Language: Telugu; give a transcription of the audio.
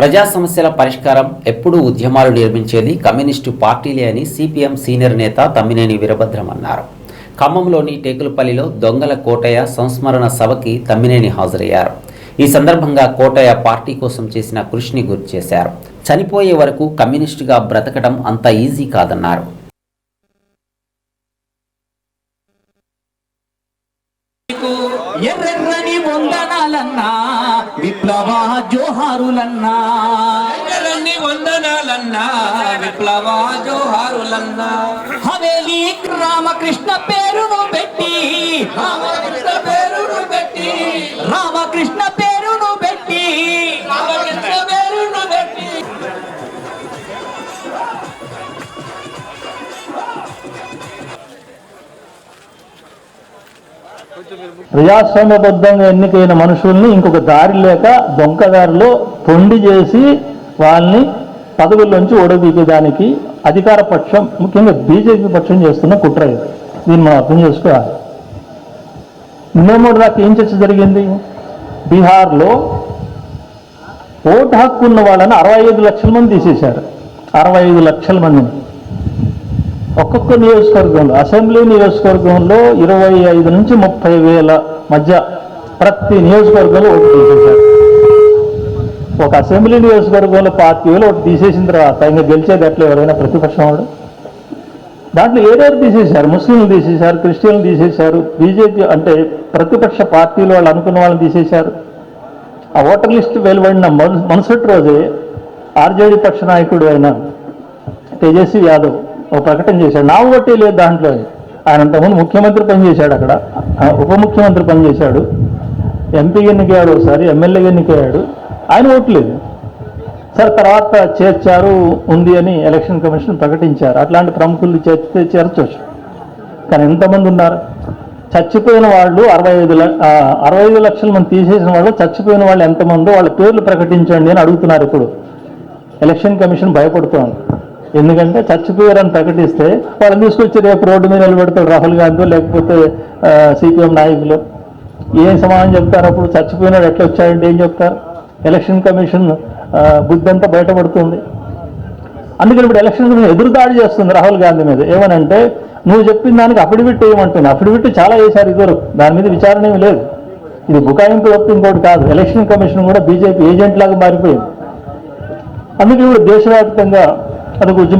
ప్రజా సమస్యల పరిష్కారం ఎప్పుడూ ఉద్యమాలు నిర్మించేది కమ్యూనిస్టు పార్టీలే అని సిపిఎం సీనియర్ నేత తమ్మినేని వీరభద్రం అన్నారు ఖమ్మంలోని టేకులపల్లిలో దొంగల కోటయ్య సంస్మరణ సభకి తమ్మినేని హాజరయ్యారు. ఈ సందర్భంగా కోటయ్య పార్టీ కోసం చేసిన కృషిని గుర్తు చేశారు. చనిపోయే వరకు కమ్యూనిస్టుగా బ్రతకడం అంత ఈజీ కాదన్నారు. ఎర్రెర్రని వందనాలన్నా విప్లవ జోహారులన్నా. ఎర్రని వందనాలన్నా. విప్లవ జోహారులన్నా. హవేలి రామకృష్ణ పేరును ప్రజాస్వామ్యబద్ధంగా ఎన్నికైన మనుషుల్ని ఇంకొక దారి లేక దొంగదారిలో పొండి తొండి చేసి వాళ్ళని పదవుల్లోంచి ఓడదీయడానికి అధికార పక్షం ముఖ్యంగా బీజేపీ పక్షం చేస్తున్న కుట్ర ఇది. దీన్ని మనం అర్థం చేసుకోవాలి. నిన్నమూడు దాకా ఏం చర్చ జరిగింది? బీహార్లో ఓటు హక్కు ఉన్న వాళ్ళని అరవై ఐదు లక్షల మంది తీసేశారు. అరవై ఐదు లక్షల మందిని. ఒక్కొక్క నియోజకవర్గంలో అసెంబ్లీ నియోజకవర్గంలో ఇరవై ఐదు నుంచి ముప్పై వేల మధ్య ప్రతి నియోజకవర్గంలో ఓటు తీసేశారు. ఒక అసెంబ్లీ నియోజకవర్గంలో పార్టీ వేలు ఒకటి తీసేసిన తర్వాత ఇంకా గెలిచేది ఎట్లా? ఎవరైనా ప్రతిపక్షం వాడు దాంట్లో ఏదేరు తీసేశారు? ముస్లింలు తీసేశారు క్రిస్టియన్లు తీసేశారు బీజేపీ అంటే ప్రతిపక్ష పార్టీలు వాళ్ళు అనుకున్న వాళ్ళని తీసేశారు. ఆ ఓటర్ లిస్ట్ వెలువడిన మరు- మరుసటి రోజే ఆర్జేడీ పక్ష నాయకుడు అయిన తేజస్వి యాదవ్ ఒక ప్రకటన చేశాడు. నా ఓటే లేదు దాంట్లో. ఆయన అంతకుముందు ముఖ్యమంత్రి పనిచేశాడు అక్కడ. ఉప ముఖ్యమంత్రి పనిచేశాడు ఎంపీ ఎన్నికయ్యాడు ఒకసారి ఎమ్మెల్యే ఎన్నికయ్యాడు. ఆయన ఓట్లేదు సార్ సరే తర్వాత చేర్చారు ఉంది అని ఎలక్షన్ కమిషన్ ప్రకటించారు. అట్లాంటి ప్రముఖులు చేర్చితే చేర్చవచ్చు కానీ ఎంతమంది ఉన్నారు? చచ్చిపోయిన వాళ్ళు అరవై ఐదు అరవై ఐదు లక్షల మంది తీసేసిన వాళ్ళు చచ్చిపోయిన వాళ్ళు ఎంతమందో వాళ్ళ పేర్లు ప్రకటించండి అని అడుగుతున్నారు ఇప్పుడు. ఎలక్షన్ కమిషన్ భయపడుతోంది. ఎందుకంటే చచ్చిపోయారని ప్రకటిస్తే వాళ్ళని తీసుకొచ్చి రేపు రోడ్డు మీద నిలబెడతారు రాహుల్ గాంధీ లేకపోతే సిపిఎం నాయకులు. ఏం సమాధానం చెప్తారు అప్పుడు? చచ్చిపోయినాడు ఎట్లా వచ్చాడంటే ఏం చెప్తారు? ఎలక్షన్ కమిషన్ బుద్ధంతా బుద్ధి అంతా బయటపడుతుంది. అందుకని ఇప్పుడు ఎలక్షన్ కమిషన్ ఎదురుదాడి చేస్తుంది రాహుల్ గాంధీ మీద. ఏమనంటే నువ్వు చెప్పిన దానికి అఫిడవిట్ వేయమంటుంది అఫిడవిట్ చాలా వేశారు ఇద్దరు. దాని మీద విచారణ ఏమి లేదు. ఇది బుకాయింపు తప్ప ఇంకోటి కాదు. ఎలక్షన్ కమిషన్ కూడా బీజేపీ ఏజెంట్ లాగా మారిపోయింది. అందుకే ఇప్పుడు దేశవ్యాప్తంగా అదొక ఉద్యమం